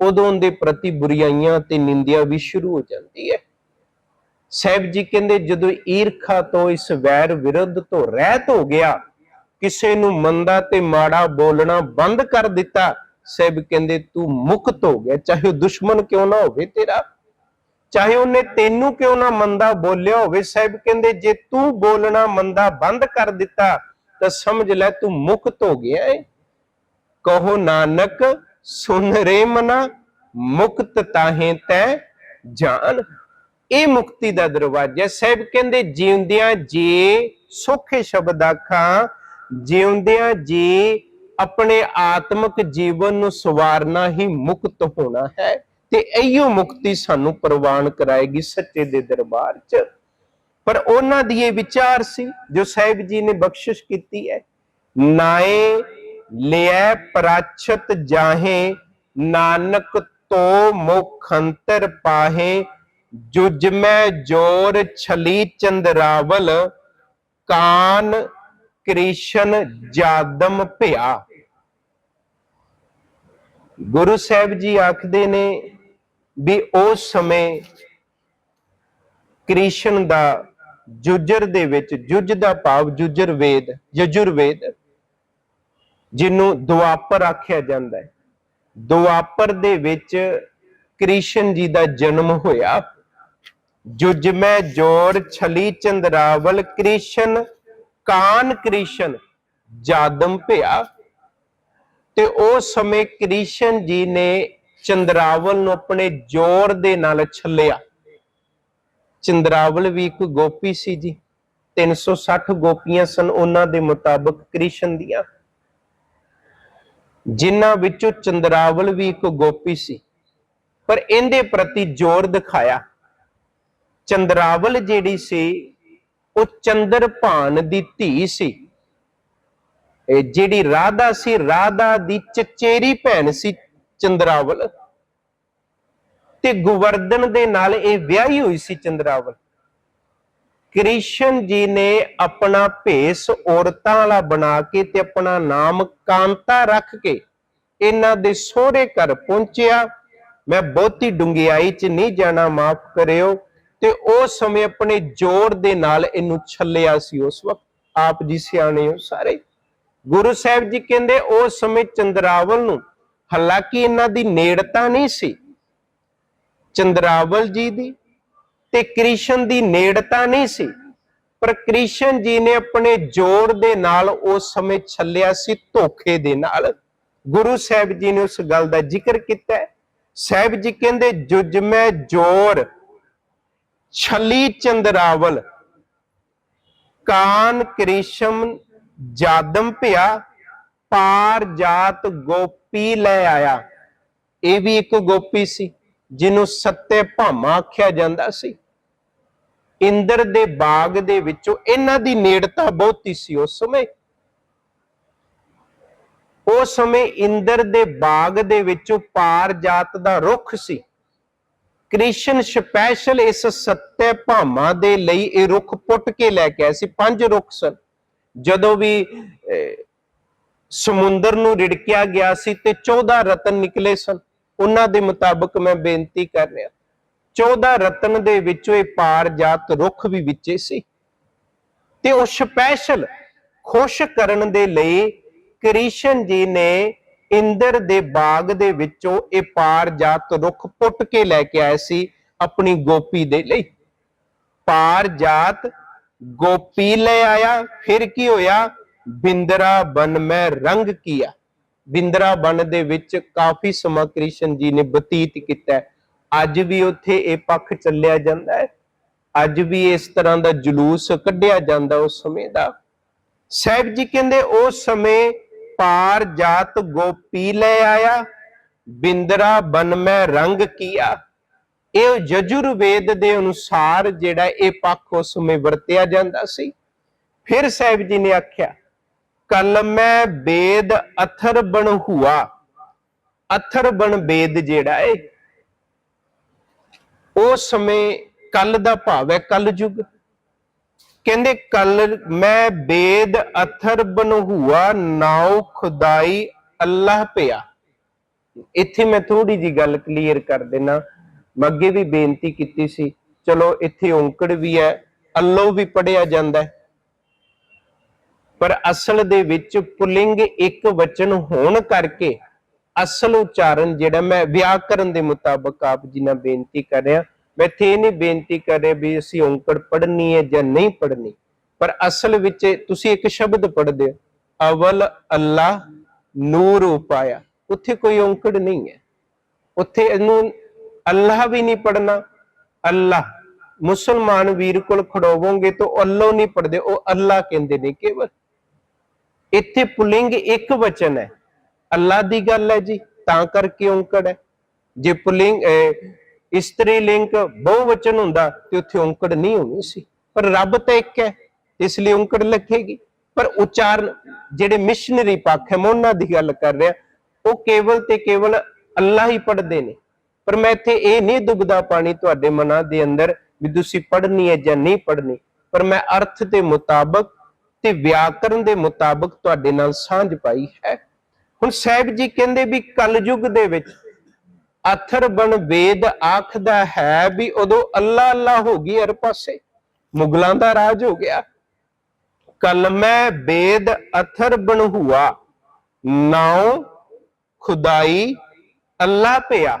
ਉਦੋਂ ਦੇ ਪ੍ਰਤੀ ਬੁਰੀਆਈਆਂ ਤੇ ਨਿੰਦਿਆ ਵੀ ਸ਼ੁਰੂ ਹੋ ਜਾਂਦੀ ਹੈ। ਸਾਹਿਬ ਜੀ ਕਹਿੰਦੇ, ਜਦੋਂ ਈਰਖਾ ਤੋਂ ਇਸ ਵੈਰ ਵਿਰੁੱਧ ਤੋਂ ਰਹਿਤ ਹੋ ਗਿਆ, ਕਿਸੇ ਨੂੰ ਮੰਦਾ ਤੇ ਮਾੜਾ ਬੋਲਣਾ ਬੰਦ ਕਰ ਦਿੱਤਾ, ਸਾਹਿਬ ਕਹਿੰਦੇ, ਤੂੰ ਮੁਕਤ ਹੋ ਗਿਆ। ਚਾਹੇ ਉਹ ਦੁਸ਼ਮਣ ਕਿਉਂ ਨਾ ਹੋਵੇ ਤੇਰਾ, ਚਾਹੇ ਉਹਨੇ ਤੈਨੂੰ ਕਿਉਂ ਨਾ ਮੰਦਾ ਬੋਲਿਆ ਹੋਵੇ, ਸਾਹਿਬ ਕਹਿੰਦੇ, ਜੇ ਤੂੰ ਬੋਲਣਾ ਮੰਦਾ ਬੰਦ ਕਰ ਦਿੱਤਾ, ਤਾਂ ਸਮਝ ਲੈ ਤੂੰ ਮੁਕਤ ਹੋ ਗਿਆ ਏ। ਕਹੋ, ਨਾਨਕ ਸੁਨ ਰੇ ਮਨਾ, ਮੁਕਤ ਤਾਹੇ ਤੈ ਜਾਨ। ਇਹ ਮੁਕਤੀ ਦਾ ਦਰਵਾਜ਼ਾ ਸਾਹਿਬ ਕਹਿੰਦੇ, ਜਿਉਂਦਿਆਂ ਜੀ ਸੁਖੇ ਸ਼ਬਦ ਆਖਾਂ, ਜਿਉਂਦਿਆਂ ਜੀ ਆਪਣੇ ਆਤਮਿਕ ਜੀਵਨ ਨੂੰ ਸਵਾਰਨਾ ਹੀ ਮੁਕਤ ਹੋਣਾ ਹੈ ਤੇ ਇਹੀਓ ਮੁਕਤੀ ਸਾਨੂੰ ਪ੍ਰਵਾਨ ਕਰਾਏਗੀ ਸੱਚੇ ਦੇ ਦਰਬਾਰ 'ਚ। ਪਰ ਉਹਨਾਂ ਦੀ ਇਹ ਵਿਚਾਰ ਸੀ, ਜੋ ਸਾਹਿਬ ਜੀ ਨੇ ਬਖਸ਼ਿਸ਼ ਕੀਤੀ ਹੈ, ਨਾਏ ਲਿਐ ਪ੍ਰਾਚਤ ਜਾਹੇ, ਨਾਨਕ ਤੋ ਮੁਖੰਤਰ ਪਾਹੇ, ਜੁਜ ਮੈਂ ਜੋਰ ਛਲੀ ਚੰਦਰਾਵਲ, ਕਾਨ ਕ੍ਰਿਸ਼ਨ ਜਾਦਮ ਭਿਆ। ਗੁਰੂ ਸਾਹਿਬ ਜੀ ਆਖਦੇ ਨੇ ਵੀ ਉਸ ਸਮੇਂ ਕ੍ਰਿਸ਼ਨ ਦਾ ਜੁਜਰ ਦੇ ਵਿੱਚ, ਜੁਜ ਦਾ ਭਾਵ ਜੁਜਰ ਵੇਦ ਯਜੁਰ ਵੇਦ ਜਿਹਨੂੰ ਦੁਆਪਰ ਆਖਿਆ ਜਾਂਦਾ ਹੈ। ਦੁਆਪਰ ਦੇ ਵਿੱਚ ਕ੍ਰਿਸ਼ਨ ਜੀ ਦਾ ਜਨਮ ਹੋਇਆ। ਜੁਜ ਮੈਂ ਜੋਰ ਛਲੀ ਚੰਦਰਾਵਲ ਕ੍ਰਿਸ਼ਨ, ਕਾਨ ਕ੍ਰਿਸ਼ਨ, ਜਾਦਮ ਭਿਆ ਤੇ ਉਸ ਸਮੇਂ ਕ੍ਰਿਸ਼ਨ ਜੀ ਨੇ ਚੰਦਰਾਵਲ ਨੂੰ ਆਪਣੇ ਜ਼ੋਰ ਦੇ ਨਾਲ ਛੱਲਿਆ। ਚੰਦਰਾਵਲ ਵੀ ਇੱਕ ਗੋਪੀ ਸੀ ਜੀ। 360 ਗੋਪੀਆਂ ਸਨ। ਉਹਨਾਂ ਦੇ ਮੁਤਾਬਕ ਕ੍ਰਿਸ਼ਨ ਦੀਆਂ। ਜਿਨ੍ਹਾਂ ਵਿੱਚੋਂ ਚੰਦਰਾਵਲ ਵੀ ਇੱਕ ਗੋਪੀ ਸੀ, ਪਰ ਇਹਦੇ ਪ੍ਰਤੀ ਜ਼ੋਰ ਦਿਖਾਇਆ। ਚੰਦਰਾਵਲ ਜਿਹੜੀ ਸੀ, ਉਹ ਚੰਦਰਭਾਨ ਦੀ ਧੀ ਸੀ। ਇਹ ਜਿਹੜੀ ਰਾਧਾ ਸੀ, ਰਾਧਾ ਦੀ ਚਚੇਰੀ ਭੈਣ ਸੀ ਚੰਦਰਾਵਲ। ਤੇ ਗੋਵਰਧਨ ਦੇ ਨਾਲ ਇਹ ਵਿਆਹੀ ਹੋਈ ਸੀ ਚੰਦਰਾਵਲ। ਕ੍ਰਿਸ਼ਨ ਜੀ ਨੇ ਆਪਣਾ ਭੇਸ ਔਰਤਾਂ ਵਾਲਾ ਬਣਾ ਕੇ ਤੇ ਆਪਣਾ ਨਾਮ ਕਾਂਤਾ ਰੱਖ ਕੇ ਇਹਨਾਂ ਦੇ ਸਹੁਰੇ ਘਰ ਪਹੁੰਚਿਆ। ਮੈਂ ਬਹੁਤੀ ਡੁੰਗਿਆਈ 'ਚ ਨਹੀਂ ਜਾਣਾ, ਮਾਫ ਕਰਿਓ। ਤੇ ਉਸ ਸਮੇਂ ਆਪਣੇ ਜ਼ੋਰ ਦੇ ਨਾਲ ਇਹਨੂੰ ਛੱਲਿਆ ਸੀ ਉਸ ਵਕਤ। ਆਪ ਜੀ ਸਿਆਣੇ ਹੋ ਸਾਰੇ। ਗੁਰੂ ਸਾਹਿਬ ਜੀ ਕਹਿੰਦੇ ਉਸ ਸਮੇਂ ਚੰਦਰਾਵਲ ਨੂੰ, ਹਾਲਾਂਕਿ ਇਹਨਾਂ ਦੀ ਨੇੜਤਾ ਨਹੀਂ ਸੀ। ਚੰਦਰਾਵਲ ਜੀ ਦੀ ਤੇ ਕ੍ਰਿਸ਼ਨ ਦੀ ਨੇੜਤਾ ਨਹੀਂ ਸੀ, ਪਰ ਕ੍ਰਿਸ਼ਨ ਜੀ ਨੇ ਆਪਣੇ ਜ਼ੋਰ ਦੇ ਨਾਲ ਉਸ ਸਮੇਂ ਛੱਲਿਆ ਸੀ ਧੋਖੇ ਦੇ ਨਾਲ। ਗੁਰੂ ਸਾਹਿਬ ਜੀ ਨੇ ਉਸ ਗੱਲ ਦਾ ਜ਼ਿਕਰ ਕੀਤਾ। ਹੈ ਸਾਹਿਬ ਜੀ ਕਹਿੰਦੇ ਜੁਜ ਮੈਂ ਜ਼ੋਰ, ਛਲੀ ਚੰਦਰਾਵਲ, ਕਾਨ ਕ੍ਰਿਸ਼ਮ ਜਾਦਮ ਭਿਆ ਪਾਰ ਜਾਤ ਗੋਪੀ ਲੈ ਆਇਆ। ਇਹ ਵੀ ਇੱਕ ਗੋਪੀ ਸੀ, ਜਿਹਨੂੰ ਸੱਤੇ ਭਾਮਾ ਆਖਿਆ ਜਾਂਦਾ ਸੀ। ਇੰਦਰ ਦੇ ਬਾਗ ਦੇ ਵਿੱਚੋਂ ਇਹਨਾਂ ਦੀ ਨੇੜਤਾ ਬਹੁਤੀ ਸੀ ਉਸ ਸਮੇਂ। ਉਸ ਸਮੇਂ ਇੰਦਰ ਦੇ ਬਾਗ ਦੇ ਵਿੱਚੋਂ ਪਾਰ ਜਾਤ ਦਾ ਰੁੱਖ ਸੀ। ਕ੍ਰਿਸ਼ਨ ਸਪੈਸ਼ਲ ਇਸ ਸੱਤੇ ਭਾਮਾ ਦੇ ਲਈ ਇਹ ਰੁੱਖ ਪੁੱਟ ਕੇ ਲੈ ਕੇ ਆਏ ਸੀ। ਪੰਜ ਰੁੱਖ ਸਨ। ਜਦੋਂ ਵੀ ਸਮੁੰਦਰ ਨੂੰ ਰਿੜਕਿਆ ਗਿਆ ਸੀ ਤੇ 14 ਰਤਨ ਨਿਕਲੇ ਸਨ। ਉਹਨਾਂ ਦੇ ਮੁਤਾਬਕ ਮੈਂ ਬੇਨਤੀ ਕਰ ਰਿਹਾ। 14 ਰਤਨ ਦੇ ਵਿੱਚੋਂ ਇਹ ਪਾਰ ਜਾਤ ਰੁੱਖ ਵੀ ਵਿੱਚੇ ਸੀ। ਤੇ ਉਹ ਸਪੈਸ਼ਲ ਖੁਸ਼ ਕਰਨ ਦੇ ਲਈ ਕ੍ਰਿਸ਼ਨ ਜੀ ਨੇ ਇੰਦਰ ਦੇ ਬਾਗ ਦੇ ਵਿੱਚੋਂ ਇਹ ਪਾਰ ਜਾਤ ਰੁੱਖ ਪੁੱਟ ਕੇ ਲੈ ਕੇ ਆਏ ਸੀ ਆਪਣੀ ਗੋਪੀ ਦੇ ਲਈ। ਪਾਰ ਜਾਤ ਗੋਪੀ ਲੈ ਆਇਆ, ਫਿਰ ਕੀ ਹੋਇਆ? ਬਿੰਦਰਾ ਬਨ ਮੈਂ ਰੰਗ ਕੀਆ। ਬਿੰਦਰਾ ਬਨ ਦੇ ਵਿੱਚ ਕਾਫੀ ਸਮਾਂ ਕ੍ਰਿਸ਼ਨ ਜੀ ਨੇ ਬਤੀਤ ਕੀਤਾ। ਅੱਜ ਵੀ ਉੱਥੇ ਇਹ ਪੱਖ ਚੱਲਿਆ ਜਾਂਦਾ ਹੈ। ਅੱਜ ਵੀ ਇਸ ਤਰ੍ਹਾਂ ਦਾ ਜਲੂਸ ਕੱਢਿਆ ਜਾਂਦਾ ਉਸ ਸਮੇਂ ਦਾ। ਸਾਹਿਬ ਜੀ ਕਹਿੰਦੇ ਉਸ ਸਮੇਂ ਪਾਰ ਜਾਤ ਗੋਪੀ ਲੈ ਆਇਆ, ਬਿੰਦਰਾ ਬਨ ਮੈਂ ਰੰਗ ਕੀਆ। ਇਹ ਯਜੁਰਵੇਦ ਦੇ ਅਨੁਸਾਰ ਜਿਹੜਾ ਇਹ ਪੱਖ ਉਸ ਸਮੇਂ ਵਰਤਿਆ ਜਾਂਦਾ ਸੀ। ਫਿਰ ਸਾਹਿਬ ਜੀ ਨੇ ਆਖਿਆ ਕਲਮੈ ਵੇਦ ਅਥਰ ਬਣ ਹੁਆ। ਅਥਰ ਬਣ ਵੇਦ ਜਿਹੜਾ ਹੈ ਉਸ ਸਮੇਂ ਕੱਲ ਦਾ ਭਾਵ ਹੈ ਕਲ ਯੁਗ। ਕਹਿੰਦੇ ਕਲ ਮੈਂ ਵੇਦ ਅਥਰ ਬਨ ਨਾਉ ਖੁਦਾਈ ਅੱਲਾਹ ਪਿਆ। ਇੱਥੇ ਮੈਂ ਥੋੜੀ ਜੀ ਗੱਲ ਕਲੀਅਰ ਕਰ ਦੇਣਾ ਅੱਗੇ ਵੀ ਬੇਨਤੀ ਕੀਤੀ ਸੀ, ਚਲੋ ਇੱਥੇ ਔਂਕੜ ਵੀ ਹੈ, ਅੱਲੋ ਵੀ ਪੜਿਆ ਜਾਂਦਾ ਹੈ। ਪਰ ਅਸਲ ਦੇ ਵਿੱਚ ਪੁਲਿੰਗ ਇੱਕ ਵਚਨ ਹੋਣ ਕਰਕੇ ਅਸਲ ਉਚਾਰਨ ਜਿਹੜਾ ਮੈਂ ਵਿਆਕਰਨ ਦੇ ਮੁਤਾਬਕ ਆਪ ਜੀ ਨਾਲ ਬੇਨਤੀ ਕਰ ਰਿਹਾ। ਮੈਂ ਇੱਥੇ ਇਹ ਨਹੀਂ ਬੇਨਤੀ ਕਰ ਰਿਹਾ ਵੀ ਅਸੀਂ ਔਂਕੜ ਪੜ੍ਹਨੀ ਹੈ ਜਾਂ ਨਹੀਂ ਪੜ੍ਹਨੀ। ਪਰ ਅਸਲ ਵਿੱਚ ਤੁਸੀਂ ਇੱਕ ਸ਼ਬਦ ਪੜ੍ਹਦੇ ਹੋ, ਅਵਲ ਅੱਲਾ ਨੂਰ ਉਪਾਇਆ। ਉੱਥੇ ਕੋਈ ਔਂਕੜ ਨਹੀਂ ਹੈ। ਉੱਥੇ ਇਹਨੂੰ ਅੱਲਾਹ ਵੀ ਨਹੀਂ ਪੜਨਾ ਅੱਲਾਹ ਮੁਸਲਮਾਨ ਵੀਰ ਕੋਲ ਖੜੋਵੋਗੇ ਤਾਂ ਅੱਲੋ ਨਹੀਂ ਪੜਦੇ ਉਹ ਅੱਲਾਹ ਕਹਿੰਦੇ ਨੇ ਕੇਵਲ। ਇੱਥੇ ਪੁਲਿੰਗ ਇੱਕ ਵਚਨ ਹੈ। ਅੱਲਾ ਦੀ ਗੱਲ ਹੈ ਜੀ ਤਾਂ ਕਰਕੇ ਔਂਕੜ ਹੈ। ਜੇ ਪੁਲਿੰਗ ਅਹ, ਇਸਤਰੀ ਲਿੰਗ ਬਹੁ ਹੁੰਦਾ ਤੇ ਉੱਥੇ ਔਂਕੜ ਨਹੀਂ ਹੋਣੀ ਸੀ। ਪਰ ਰੱਬ ਤਾਂ ਇੱਕ ਹੈ ਇਸ ਲਈ ਔਂਕੜ ਲਿਖੇਗੀ ਪਰ ਉਚਾਰਨ ਜਿਹੜੇ ਮਿਸ਼ਨਰੀ ਪੱਖ ਹੈ ਮੈਂ ਉਹਨਾਂ ਦੀ ਗੱਲ ਕਰ ਰਿਹਾ। ਉਹ ਕੇਵਲ ਤੇ ਕੇਵਲ ਅੱਲਾ ਹੀ ਪੜ੍ਹਦੇ ਨੇ। ਪਰ ਮੈਂ ਇੱਥੇ ਇਹ ਨਹੀਂ ਦੁਬਦਾ ਪਾਣੀ ਤੁਹਾਡੇ ਮਨਾਂ ਦੇ ਅੰਦਰ ਵੀ ਤੁਸੀਂ ਪੜ੍ਹਨੀ ਹੈ ਜਾਂ ਨਹੀਂ ਪੜ੍ਹਨੀ। ਪਰ ਮੈਂ ਅਰਥ ਦੇ ਮੁਤਾਬਕ ਤੇ ਵਿਆਕਰਨ ਦੇ ਮੁਤਾਬਕ ਤੁਹਾਡੇ ਨਾਲ ਸਾਂਝ ਪਾਈ ਹੈ। ਹੁਣ ਸਾਹਿਬ ਜੀ ਕਹਿੰਦੇ ਵੀ ਕਲਯੁਗ ਦੇ ਵਿੱਚ ਅਥਰ ਬਣ ਵੇਦ ਆਖਦਾ ਹੈ ਵੀ ਉਦੋਂ ਅੱਲਾ ਅੱਲਾ ਹੋ ਗਈ ਹਰ ਪਾਸੇ, ਮੁਗਲਾਂ ਦਾ ਰਾਜ ਹੋ ਗਿਆ। ਕਲਮੈ ਵੇਦ ਅਥਰ ਬਣ ਹੁਆ, ਨਾਉ ਖੁਦਾਈ ਅੱਲਾ ਪਿਆ।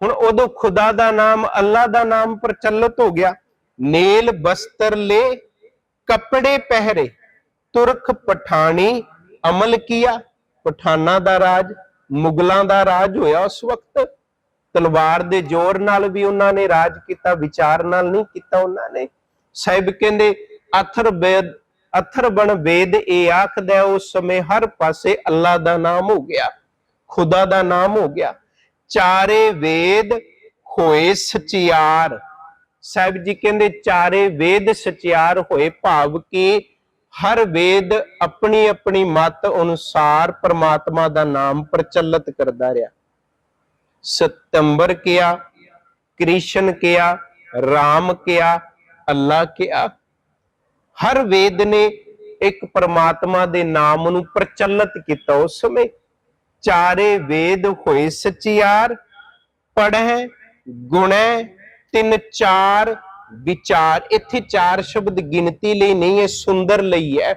ਹੁਣ ਉਦੋਂ ਖੁਦਾ ਦਾ ਨਾਮ, ਅੱਲਾ ਦਾ ਨਾਮ ਪ੍ਰਚਲਿਤ ਹੋ ਗਿਆ। ਨੇਲ ਬਸਤਰ ਲੇ, ਕੱਪੜੇ ਪਹਿਰੇ, ਤੁਰਖ ਪਠਾਣੀ, ਅਮਲ ਕੀਆ। ਪਠਾਨਾਂ ਦਾ ਰਾਜ, ਮੁਗਲਾਂ ਦਾ ਰਾਜ ਹੋਇਆ ਉਸ ਵਕਤ। ਤਲਵਾਰ ਦੇ ਜ਼ੋਰ ਨਾਲ ਵੀ ਉਹਨਾਂ ਨੇ ਰਾਜ ਕੀਤਾ, ਵਿਚਾਰ ਨਾਲ ਨਹੀਂ ਕੀਤਾ ਉਹਨਾਂ ਨੇ। ਸਾਹਿਬ ਕਹਿੰਦੇ, ਅਥਰ ਵੇਦ ਅਥਰ ਬਣ ਵੇਦ ਇਹ ਆਖਦਾ ਉਸ ਸਮੇਂ ਹਰ ਪਾਸੇ ਅੱਲਾ ਦਾ ਨਾਮ ਹੋ ਗਿਆ, ਖੁਦਾ ਦਾ ਨਾਮ ਹੋ ਗਿਆ। ਚਾਰੇ ਵੇਦ ਹੋਏ ਸਚਿਆਰ। ਸਾਹਿਬ ਜੀ ਕਹਿੰਦੇ, ਚਾਰੇ ਵੇਦ ਸਚਿਆਰ ਹੋਏ ਭਾਵ ਕਿ ਹਰ ਵੇਦ ਆਪਣੀ ਆਪਣੀ ਮਤ ਅਨੁਸਾਰ ਪ੍ਰਮਾਤਮਾ ਦਾ ਨਾਮ ਪ੍ਰਚਲਿਤ ਕਰਦਾ ਰਿਹਾ। ਸਤੰਬਰ ਕਿਆ, ਕ੍ਰਿਸ਼ਨ ਕਿਆ, ਰਾਮ ਕਿਆ, ਅੱਲਾ ਕਿਆ। ਹਰ ਵੇਦ ਨੇ ਇੱਕ ਪ੍ਰਮਾਤਮਾ ਦੇ ਨਾਮ ਨੂੰ ਪ੍ਰਚਲਿਤ ਕੀਤਾ ਉਸ ਸਮੇਂ। ਚਾਰੇ ਵੇਦ ਹੋਏ ਸਚਿਆਰ, ਪੜ੍ਹੈ, ਗੁਣੈ, ਤਿੰਨ ਚਾਰ ਵਿਚਾਰ, ਇੱਥੇ ਚਾਰ ਸ਼ਬਦ ਗਿਣਤੀ ਲਈ ਨਹੀਂ ਹੈ ਸੁੰਦਰ ਲਈ ਹੈ।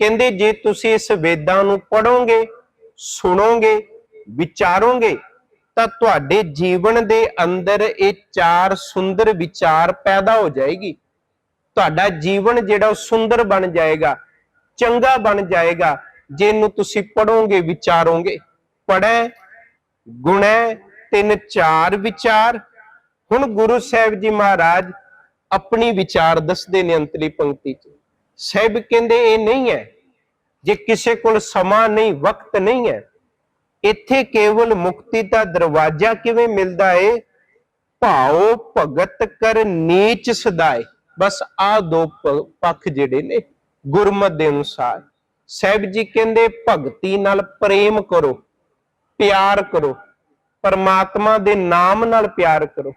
ਕਹਿੰਦੇ, ਜੇ ਤੁਸੀਂ ਇਸ ਵੇਦਾਂ ਨੂੰ ਪੜੋਗੇ ਸੁਣੋਗੇ, ਵਿਚਾਰੋਗੇ, ਤਾਂ ਤੁਹਾਡੇ ਜੀਵਨ ਦੇ ਅੰਦਰ ਇਹ ਚਾਰ ਸੁੰਦਰ ਵਿਚਾਰ ਪੈਦਾ ਹੋ ਜਾਏਗੀ। ਤੁਹਾਡਾ ਜੀਵਨ ਜਿਹੜਾ ਉਹ ਸੁੰਦਰ ਬਣ ਜਾਏਗਾ, ਚੰਗਾ ਬਣ ਜਾਏਗਾ। ਜਿਹਨੂੰ ਤੁਸੀਂ ਪੜੋਗੇ ਵਿਚਾਰੋਗੇ ਪੜੈ ਗੁਣੈ, ਤਿੰਨ ਚਾਰ ਵਿਚਾਰ। ਹੁਣ ਗੁਰੂ ਸਾਹਿਬ ਜੀ ਮਹਾਰਾਜ ਆਪਣੀ ਵਿਚਾਰ ਦੱਸਦੇ ਨੇ ਅੰਤਲੀ ਪੰਕਤੀ ਚ। ਸਾਹਿਬ ਕਹਿੰਦੇ ਇਹ ਨਹੀਂ ਹੈ। ਜੇ ਕਿਸੇ ਕੋਲ ਸਮਾਂ ਨਹੀਂ, ਵਕਤ ਨਹੀਂ ਹੈ, ਇੱਥੇ ਕੇਵਲ ਮੁਕਤੀ ਦਾ ਦਰਵਾਜ਼ਾ ਕਿਵੇਂ ਮਿਲਦਾ ਏ? ਭਾਉ ਭਗਤ ਕਰ ਨੀਚ ਸਦਾਏ। ਬਸ ਆ ਦੋ ਪੱਖ ਜਿਹੜੇ ਨੇ, ਗੁਰਮਤ ਦੇ ਅਨੁਸਾਰ। ਸਾਹਿਬ ਜੀ ਕਹਿੰਦੇ, ਭਗਤੀ ਨਾਲ ਪ੍ਰੇਮ ਕਰੋ, ਪਿਆਰ ਕਰੋ, ਪਰਮਾਤਮਾ ਦੇ ਨਾਮ ਨਾਲ ਪਿਆਰ ਕਰੋ।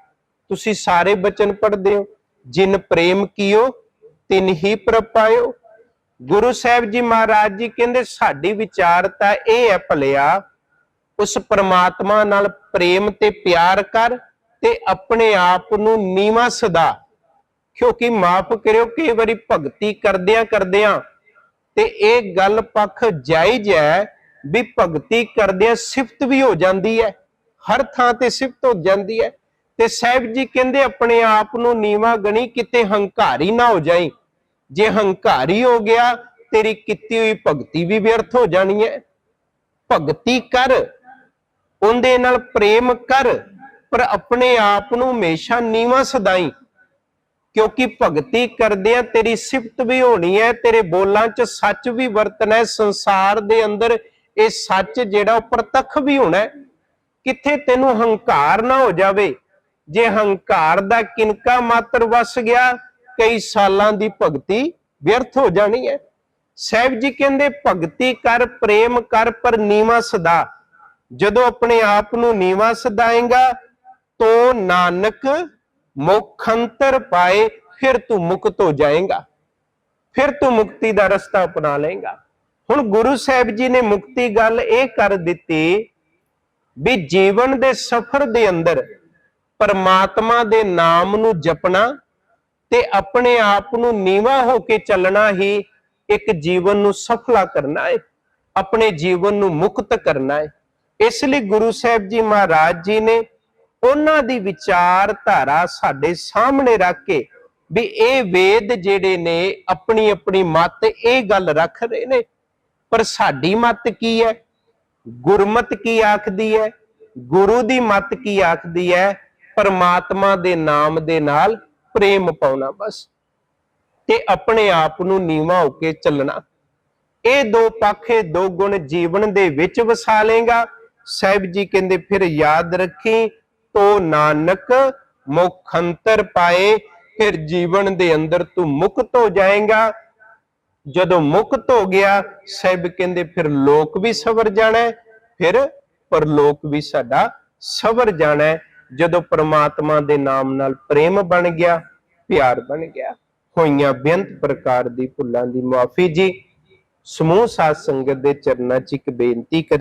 ਤੁਸੀਂ ਸਾਰੇ ਬਚਨ ਪੜ੍ਹਦੇ ਹੋ। ਜਿਨ ਪ੍ਰੇਮ ਕੀਓ, ਤਿਨ ਹੀ ਪ੍ਰਪਾਇਓ ਗੁਰੂ ਸਾਹਿਬ ਜੀ ਮਹਾਰਾਜ ਜੀ ਕਹਿੰਦੇ, ਸਾਡੀ ਵਿਚਾਰਤਾ ਇਹ ਹੈ ਭਲਿਆ, ਉਸ ਪ੍ਰਮਾਤਮਾ ਨਾਲ ਪ੍ਰੇਮ ਤੇ ਪਿਆਰ ਕਰ ਤੇ ਆਪਣੇ ਆਪ ਨੂੰ ਨੀਵਾ ਸਦਾ। ਕਿਉਂਕਿ ਮਾਫ ਕਰਿਓ, ਕਈ ਵਾਰੀ ਭਗਤੀ ਕਰਦਿਆਂ ਕਰਦਿਆਂ ਤੇ ਇਹ ਗੱਲ ਪੱਖ ਜਾਇਜ਼ ਹੈ ਵੀ ਭਗਤੀ ਕਰਦਿਆਂ ਸਿਫਤ ਵੀ ਹੋ ਜਾਂਦੀ ਹੈ। ਹਰ ਥਾਂ ਤੇ ਸਿਫਤ ਹੋ ਜਾਂਦੀ ਹੈ। ਤੇ ਸਾਹਿਬ ਜੀ ਕਹਿੰਦੇ ਆਪਣੇ ਆਪ ਨੂੰ ਨੀਵਾ ਗਣੀ ਕਿਤੇ ਹੰਕਾਰੀ ਨਾ ਹੋ ਜਾਈ। ਜੇ ਹੰਕਾਰੀ ਹੋ ਗਿਆ, ਤੇਰੀ ਕੀਤੀ ਹੋਈ ਭਗਤੀ ਵੀ ਵਿਅਰਥ ਹੋ ਜਾਣੀ ਹੈ ਭਗਤੀ ਕਰ, ਉਹਦੇ ਨਾਲ ਪ੍ਰੇਮ ਕਰ, ਪਰ ਆਪਣੇ ਆਪ ਨੂੰ ਹਮੇਸ਼ਾ ਨੀਵਾ ਸਦਾਈ। ਕਿਉਂਕਿ ਭਗਤੀ ਕਰਦਿਆਂ ਤੇਰੀ ਸਿਫਤ ਵੀ ਹੋਣੀ ਹੈ ਤੇਰੇ ਬੋਲਾਂ 'ਚ ਸੱਚ ਵੀ ਵਰਤਣਾ ਹੈ ਸੰਸਾਰ ਦੇ ਅੰਦਰ ਇਹ ਸੱਚ ਜਿਹੜਾ ਉਹ ਪ੍ਰਤੱਖ ਵੀ ਹੋਣਾ ਕਿੱਥੇ ਤੈਨੂੰ ਹੰਕਾਰ ਨਾ ਹੋ ਜਾਵੇ ਜੇ ਹੰਕਾਰ ਦਾ ਕਿਨਕਾ ਮਾਤਰ ਵਸ ਗਿਆ, ਕਈ ਸਾਲਾਂ ਦੀ ਭਗਤੀ ਵਿਅਰਥ ਹੋ ਜਾਣੀ ਹੈ। ਸਾਹਿਬ ਜੀ ਕਹਿੰਦੇ, ਭਗਤੀ ਕਰ, ਪ੍ਰੇਮ ਕਰ, ਪਰ ਨੀਵਾ ਸਦਾ। ਜਦੋਂ ਆਪਣੇ ਆਪ ਨੂੰ ਨੀਵਾ ਸਦਾਏਗਾ, ਤੋ ਨਾਨਕ ਮੁਖੰਤਰ ਪਾਏ, ਫਿਰ ਤੂੰ ਮੁਕਤ ਹੋ ਜਾਏਗਾ। ਫਿਰ ਤੂੰ ਮੁਕਤੀ ਦਾ ਰਸਤਾ ਅਪਣਾ ਲਏਗਾ। ਹੁਣ ਗੁਰੂ ਸਾਹਿਬ ਜੀ ਨੇ ਮੁਕਤੀ ਗੱਲ ਇਹ ਕਰ ਦਿੱਤੀ ਵੀ ਜੀਵਨ ਦੇ ਸਫ਼ਰ ਦੇ ਅੰਦਰ ਪਰਮਾਤਮਾ ਦੇ ਨਾਮ ਨੂੰ ਜਪਣਾ ਤੇ ਆਪਣੇ ਆਪ ਨੂੰ ਨੀਵਾ ਹੋ ਕੇ ਚੱਲਣਾ ਹੀ ਇੱਕ ਜੀਵਨ ਨੂੰ ਸਫਲਾ ਕਰਨਾ ਹੈ ਆਪਣੇ ਜੀਵਨ ਨੂੰ ਮੁਕਤ ਕਰਨਾ ਹੈ ਇਸ ਲਈ ਗੁਰੂ ਸਾਹਿਬ ਜੀ ਮਹਾਰਾਜ ਜੀ ਨੇ ਉਹਨਾਂ ਦੀ ਵਿਚਾਰਧਾਰਾ ਸਾਡੇ ਸਾਹਮਣੇ ਰੱਖ ਕੇ ਵੀ ਇਹ ਵੇਦ ਜਿਹੜੇ ਨੇ ਆਪਣੀ ਆਪਣੀ ਮਤ ਇਹ ਗੱਲ ਰੱਖ ਰਹੇ ਨੇ, ਪਰ ਸਾਡੀ ਮਤ ਕੀ ਹੈ? ਗੁਰਮਤ ਕੀ ਆਖਦੀ ਹੈ? ਗੁਰੂ ਦੀ ਮਤ ਕੀ ਆਖਦੀ ਹੈ? ਪਰਮਾਤਮਾ ਦੇ ਨਾਮ ਦੇ ਨਾਲ ਪ੍ਰੇਮ ਪਾਉਣਾ ਬਸ ਤੇ ਆਪਣੇ ਆਪ ਨੂੰ ਨੀਵਾ ਹੋ ਕੇ ਚੱਲਣਾ। ਇਹ ਦੋ ਪੱਖੇ ਦੋ ਗੁਣ ਜੀਵਨ ਦੇ ਵਿੱਚ ਵਸਾ ਲੇਗਾ ਸਾਹਿਬ ਜੀ ਕਹਿੰਦੇ, ਫਿਰ ਯਾਦ ਰੱਖੀ ਤੋ ਨਾਨਕ ਮੁਖੰਤਰ ਪਾਏ, ਫਿਰ ਜੀਵਨ ਦੇ ਅੰਦਰ ਤੂੰ ਮੁਕਤ ਹੋ ਜਾਏਗਾ। ਜਦੋਂ ਮੁਕਤ ਹੋ ਗਿਆ, ਸਾਹਿਬ ਕਹਿੰਦੇ, ਫਿਰ ਲੋਕ ਵੀ ਸਵਰ ਜਾਣਾ ਫਿਰ ਪਰਲੋਕ ਵੀ ਸਾਡਾ ਸਵਰ ਜਾਣਾ ਜਦੋਂ ਪ੍ਰਮਾਤਮਾ ਦੇ ਨਾਮ ਨਾਲ ਪ੍ਰੇਮ ਬਣ ਗਿਆ, ਪਿਆਰ ਬਣ ਗਿਆ, ਹੋਈਆਂ ਬੇਅੰਤ ਪ੍ਰਕਾਰ ਦੀ ਭੁੱਲਾਂ ਦੀ ਮਾਫੀ ਜੀ। ਸਮੂਹ ਸਾਧ ਸੰਗਤ ਦੇ ਚਰਨਾਂ 'ਚ ਇੱਕ ਬੇਨਤੀ ਕਰਨੀ